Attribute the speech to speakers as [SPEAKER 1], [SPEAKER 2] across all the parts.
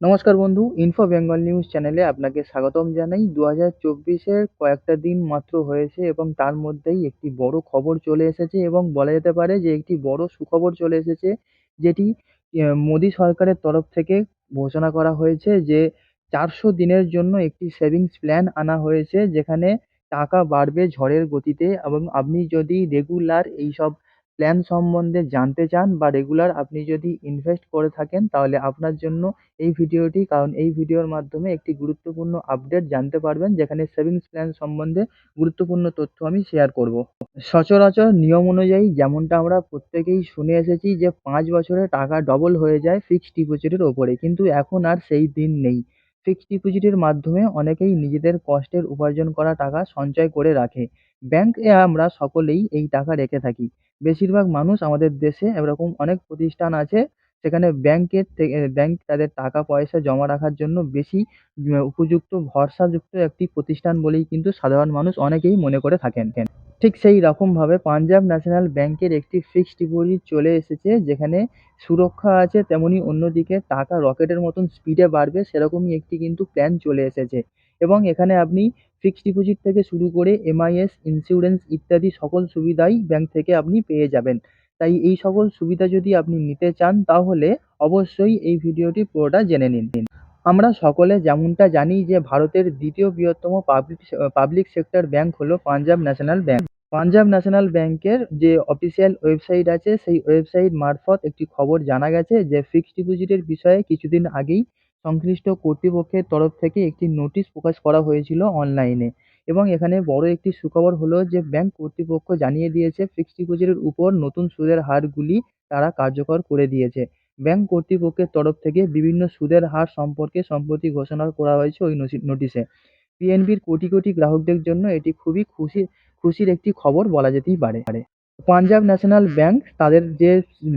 [SPEAKER 1] নমস্কার বন্ধু info Bengal news চ্যানেলে আপনাকে স্বাগতম জানাই। দু হাজার চব্বিশের কয়েকটা দিন মাত্র হয়েছে এবং তার মধ্যেই একটি বড় খবর চলে এসেছে এবং বলা যেতে পারে যে একটি বড় সুখবর চলে এসেছে, যেটি মোদী সরকারের তরফ থেকে ঘোষণা করা হয়েছে যে চারশো দিনের জন্য একটি সেভিংস প্ল্যান আনা হয়েছে, যেখানে টাকা বাড়বে ঝড়ের গতিতে এবং আপনি যদি রেগুলার এইসব প্ল্যান সম্বন্ধে জানতে চান বা রেগুলার আপনি যদি ইনভেস্ট করে থাকেন, তাহলে আপনার জন্য এই ভিডিওটি, কারণ এই ভিডিওর মাধ্যমে একটি গুরুত্বপূর্ণ আপডেট জানতে পারবেন, যেখানে সেভিংস প্ল্যান সম্বন্ধে গুরুত্বপূর্ণ তথ্য আমি শেয়ার করব। সচরাচর নিয়ম অনুযায়ী যেমনটা আমরা প্রত্যেকেই শুনে এসেছি যে, পাঁচ বছরে টাকা ডবল হয়ে যায় ফিক্সড ডিপোজিটের ওপরে, কিন্তু এখন আর সেই দিন নেই। ফিক্সড ডিপোজিটের মাধ্যমে অনেকেই নিজেদের কষ্টের উপার্জন করা টাকা সঞ্চয় করে রাখে। ব্যাংকে আমরা সকলেই এই টাকা রেখে থাকি। বেশিরভাগ মানুষ আমাদের দেশে এরকম অনেক প্রতিষ্ঠান আছে, সেখানে ব্যাংকের থেকে ব্যাংক তাদের টাকা পয়সা জমা রাখার জন্য বেশি উপযুক্ত, ভরসাযুক্ত একটি প্রতিষ্ঠান বলেই কিন্তু সাধারণ মানুষ অনেকেই মনে করে থাকেন। ঠিক সেই রকমভাবে পাঞ্জাব ন্যাশনাল ব্যাংকের একটি ফিক্সড ডিপোজিট চলে এসেছে, যেখানে সুরক্ষা আছে, তেমনি অন্যদিকে টাকা রকেটের মতন স্পিডে বাড়বে, সেরকমই একটি কিন্তু প্ল্যান চলে এসেছে। এবং এখানে আপনি ফিক্সড ডিপোজিট থেকে শুরু করে এমআইএস ইন্স্যুরেন্স ইত্যাদি সকল সুবিধাই ব্যাংক থেকে আপনি পেয়ে যাবেন। তাই এই সকল সুবিধা যদি আপনি নিতে চান, তাহলে অবশ্যই এই ভিডিওটি পুরোটা জেনে নিন। আমরা সকলে যেমনটা জানি যে ভারতের দ্বিতীয় বৃহত্তম পাবলিক পাবলিক সেক্টর ব্যাংক হলো Punjab national bank Punjab national ব্যাংকের যে অফিসিয়াল ওয়েবসাইট আছে, সেই ওয়েবসাইট মারফত একটি খবর জানা গেছে যে ফিক্সড ডিপোজিটের বিষয়ে কিছুদিন আগেই সংশ্লিষ্ট কর্তৃপক্ষের তরফ থেকে একটি নোটিশ প্রকাশ করা হয়েছিল অনলাইনে এবং এখানে বড় একটি সুখবর হলো যে ব্যাংক কর্তৃপক্ষ জানিয়ে দিয়েছে ফিক্সড ডিপোজিটের উপর নতুন সুদের হারগুলি তারা কার্যকর করে দিয়েছে। ব্যাংক কর্তৃপক্ষের তরফ থেকে বিভিন্ন সুদের হার সম্পর্কে সম্প্রতি ঘোষণা করা হয়েছে ওই নোটিশে। পিএনবির কোটি কোটি গ্রাহকদের জন্য এটি খুবই খুশি খুশির একটি খবর বলা যেতেই পারে। পাঞ্জাব ন্যাশনাল ব্যাংক তাদের যে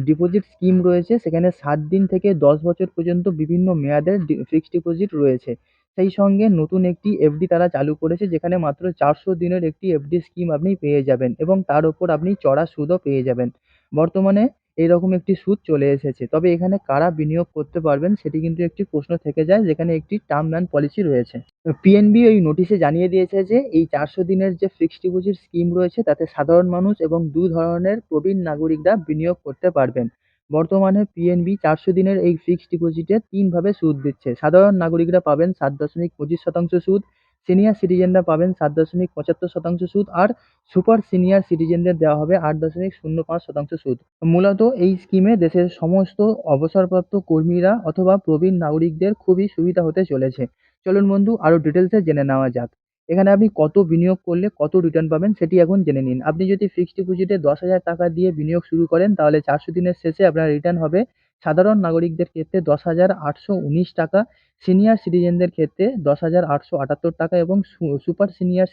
[SPEAKER 1] ডিপোজিট স্কিম রয়েছে, সেখানে সাত দিন থেকে দশ বছর পর্যন্ত বিভিন্ন মেয়াদের ফিক্সড ডিপোজিট রয়েছে। সেই সঙ্গে নতুন একটি এফডি তারা চালু করেছে, যেখানে মাত্র চারশো দিনের একটি এফডি স্কিম আপনি পেয়ে যাবেন এবং তার ওপর আপনি চড়া সুদও পেয়ে যাবেন। বর্তমানে এইরকম একটি সুদ চলে এসেছে। তবে এখানে কারা বিনিয়োগ করতে পারবেন সেটি কিন্তু একটি প্রশ্ন থেকে যায়, যেখানে একটি টার্ম অ্যান্ড পলিসি রয়েছে। পিএনবি এই নোটিশে জানিয়ে দিয়েছে যে, এই চারশো দিনের যে ফিক্সড ডিপোজিট স্কিম রয়েছে, তাতে সাধারণ মানুষ এবং দু ধরনের প্রবীণ নাগরিকরা বিনিয়োগ করতে পারবেন। বর্তমানে পিএনবি চারশো দিনের এই ফিক্সড ডিপোজিটে তিনভাবে সুদ দিচ্ছে। সাধারণ নাগরিকরা পাবেন সাত দশমিক পঁচিশ শতাংশ সুদ সিনিয়র সিটিজেনরা পাবেন সাত দশমিক পঁচাত্তর শতাংশ সুদ আর সুপার সিনিয়র সিটিজেনদের দেওয়া হবে আট দশমিক শূন্য পাঁচ শতাংশ সুদ। মূলত এই স্কিমে দেশের সমস্ত অবসরপ্রাপ্ত কর্মীরা অথবা প্রবীণ নাগরিকদের খুবই সুবিধা হতে চলেছে। চলুন বন্ধু আরও ডিটেলসে জেনে নেওয়া যাক। এখানে আপনি কত বিনিয়োগ করলে কত রিটার্ন পাবেন সেটি এখন জেনে নিন। আপনি যদি ফিক্সড ডিপোজিটে দশ হাজার টাকা দিয়ে বিনিয়োগ শুরু করেন, তাহলে চারশো দিনের শেষে আপনার রিটার্ন হবে সাধারণ নাগরিকদের ক্ষেত্রে দশ হাজার আটশো উনিশ টাকা সিনিয়র সিটিজেনদের ক্ষেত্রে দশ হাজার আটশো আটাত্তর টাকা এবং সুপার সিনিয়র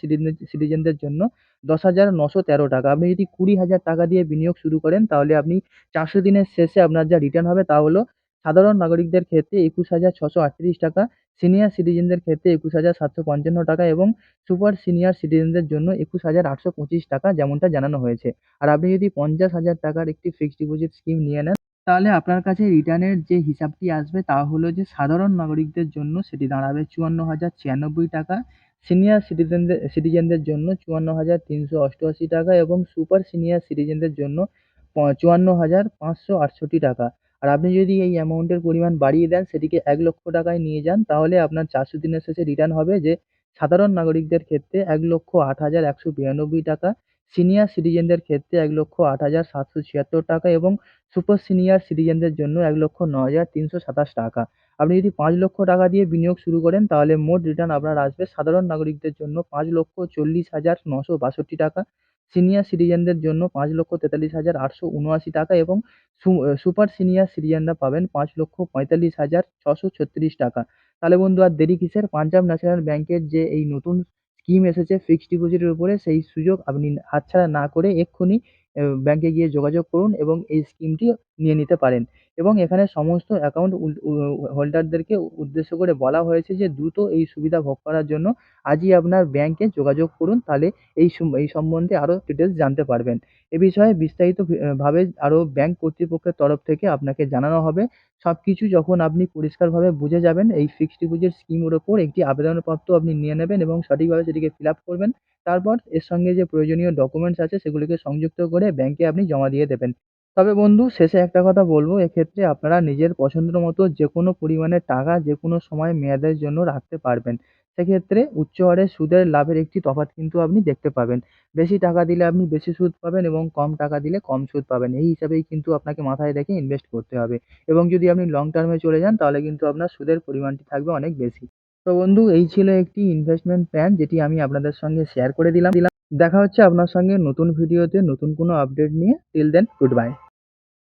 [SPEAKER 1] সিটিজেনদের জন্য দশ হাজার নশো তেরো টাকা। আপনি যদি কুড়ি হাজার টাকা দিয়ে বিনিয়োগ শুরু করেন, তাহলে আপনি চারশো দিনের শেষে আপনার যা রিটার্ন হবে তা হলো সাধারণ নাগরিকদের ক্ষেত্রে একুশ হাজার ছশো আটত্রিশ টাকা সিনিয়র সিটিজেনদের ক্ষেত্রে একুশ হাজার সাতশো পঞ্চান্ন টাকা এবং সুপার সিনিয়র সিটিজেনদের জন্য একুশ হাজার আটশো পঁচিশ টাকা যেমনটা জানানো হয়েছে। আর আপনি যদি পঞ্চাশ হাজার টাকার একটি ফিক্সড ডিপোজিট স্কিম নিয়ে নেন তাহলে আপনার কাছে রিটার্নের যে হিসাবটি আসবে তা হলো যে সাধারণ নাগরিকদের জন্য সেটি দাঁড়াবে চুয়ান্ন হাজার ছিয়ানব্বই টাকা সিনিয়র সিটিজেনদের সিটিজেনদের জন্য চুয়ান্ন হাজার তিনশো অষ্টআশি টাকা এবং সুপার সিনিয়র সিটিজেনদের জন্য চুয়ান্ন হাজার পাঁচশো আটষট্টি টাকা। আর আপনি যদি এই অ্যামাউন্টের পরিমাণ বাড়িয়ে দেন, সেটিকে এক লক্ষ টাকায় নিয়ে যান, তাহলে আপনার চারশো দিনের শেষে রিটার্ন হবে যে সাধারণ নাগরিকদের ক্ষেত্রে এক লক্ষ আট হাজার একশো বিরানব্বই টাকা সিনিয়র সিটিজেনদের ক্ষেত্রে এক লক্ষ আট হাজার সাতশো ছিয়াত্তর টাকা এবং সুপার সিনিয়র সিটিজেনদের জন্য এক লক্ষ ন হাজার তিনশো সাতাশ টাকা। আপনি যদি পাঁচ লক্ষ টাকা দিয়ে বিনিয়োগ শুরু করেন, তাহলে মোট রিটার্ন আপনার আসবে সাধারণ নাগরিকদের জন্য পাঁচ লক্ষ চল্লিশ হাজার নশো বাষট্টি টাকা, সিনিয়র সিটিজেনদের জন্য পাঁচ লক্ষ তেতাল্লিশ হাজার আটশো উনআশি টাকা এবং সুপার সিনিয়র সিটিজেনরা পাবেন পাঁচ লক্ষ পঁয়তাল্লিশ হাজার ছশো ছত্রিশ টাকা। তাহলে বন্ধু, আর দেরি কিসের? পাঞ্জাব ন্যাশনাল ব্যাংকের যে এই নতুন স্কিম এসেছে ফিক্সড ডিপোজিটের উপরে, সেই সুযোগ আপনি হাতছাড়া না করে এক্ষুনি ব্যাংকে গিয়ে যোগাযোগ করুন এবং এই স্কিমটি নিয়ে নিতে পারেন। এবং এখানে সমস্ত অ্যাকাউন্ট হোল্ডারদেরকে উদ্দেশ্য করে বলা হয়েছে যে, দ্রুত এই সুবিধা ভোগ করার জন্য আজই আপনার ব্যাংকে যোগাযোগ করুন, তাহলে এই এই সম্বন্ধে আরও ডিটেলস জানতে পারবেন। এ বিষয়ে বিস্তারিত ভাবে আরও ব্যাংক কর্তৃপক্ষের তরফ থেকে আপনাকে জানানো হবে। সব কিছু যখন আপনি পরিষ্কারভাবে বুঝে যাবেন, এই ফিক্সড ডিপোজিট স্কিমের ওপর একটি আবেদনপত্র আপনি নিয়ে নেবেন এবং সঠিকভাবে সেটিকে ফিল আপ করবেন। তারপর এর সঙ্গে যে প্রয়োজনীয় ডকুমেন্টস আছে, সেগুলিকে সংযুক্ত করে ব্যাংকে আপনি জমা দিয়ে দেবেন। তবে বন্ধু, শেষে একটা কথা বলব। এক্ষেত্রে আপনারা নিজের পছন্দ মতো যে কোনো পরিমাণের টাকা যে কোনো সময় মেয়াদের জন্য রাখতে পারবেন। সেক্ষেত্রে উচ্চ হারের সুদের লাভের একটি তফাৎ কিন্তু আপনি দেখতে পাবেন। বেশি টাকা দিলে আপনি বেশি সুদ পাবেন এবং কম টাকা দিলে কম সুদ পাবেন। এই হিসাবেই কিন্তু আপনাকে মাথায় রেখে ইনভেস্ট করতে হবে। এবং যদি আপনি লং টার্মে চলে যান, তাহলে কিন্তু আপনার সুদের পরিমাণটি থাকবে অনেক বেশি। তো বন্ধু, এই ছিল একটি ইনভেস্টমেন্ট প্ল্যান যেটি আমি আপনাদের সঙ্গে শেয়ার করে দিলাম। দিলাম দেখা হচ্ছে আপনার সঙ্গে নতুন ভিডিওতে নতুন কোনো আপডেট নিয়ে। Till then good bye